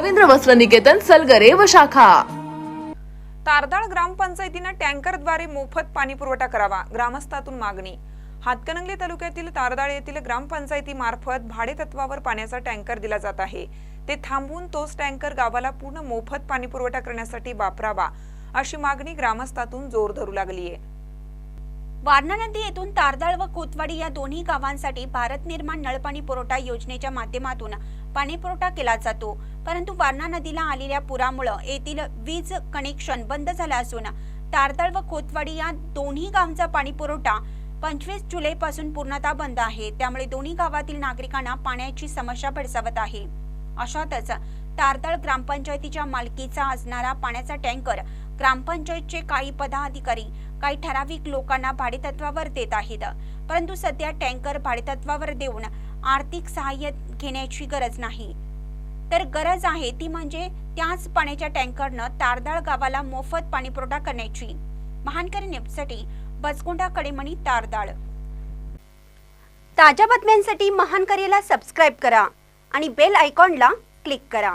रवींद्र वस्त्र निकेतन सलगरे व शाखा. तारदाळ ग्रामपंचायतीनं टँकरद्वारे मोफत पाणी पुरवठा करावा ग्रामस्थातून मागणी. हातकणंगले तालुक्यातील तारदाळ येथील ग्रामपंचायतीमार्फत भाडे तत्वावर पाण्याचा टँकर दिला जात आहे. ते थांबवून तोच टँकर गावाला पूर्ण मोफत पाणी पुरवठा करण्यासाठी वापरावा अशी मागणी ग्रामस्थातून जोर धरू लागली आहे. वारणा नदी येथून तारदाळ व कोतवाडी या दोन्ही गावांसाठी भारत निर्माण नळपाणी पुरवठा योजनेच्या माध्यमातून पाणी पुरवठा केला जातो. परंतु वारणा नदीला आलेल्या पुरामुळे येथील वीज कनेक्शन बंद झालं असून तारतळ व कोतवाडी या दोन्ही गावांचा पाणी पुरवठा पंचवीस जुलै पासून पूर्णतः बंद आहे. त्यामुळे दोन्ही गावातील नागरिकांना पाण्याची समस्या भेडसावत आहे. अशातच तारतळ ग्रामपंचायतीच्या मालकीचा असणारा पाण्याचा टँकर ग्रामपंचायतचे काही पदाधिकारी काही ठराविक लोकांना भाडेतत्वावर देत आहेत. परंतु सध्या टँकर भाडेतत्वावर देऊन आर्थिक सहाय्य घेण्याची गरज नाही. तर गरज आहे ती म्हणजे त्याच पाण्याच्या टँकरनं तारदाळ गावाला मोफत पाणी पुरवठा करण्याची. महानकरी न्यूजसाठी बसगुंडा कडेमणी तारदाळ. ताज्या बातम्यांसाठी महानकरीला सबस्क्राईब करा आणि बेल आयकॉनला क्लिक करा.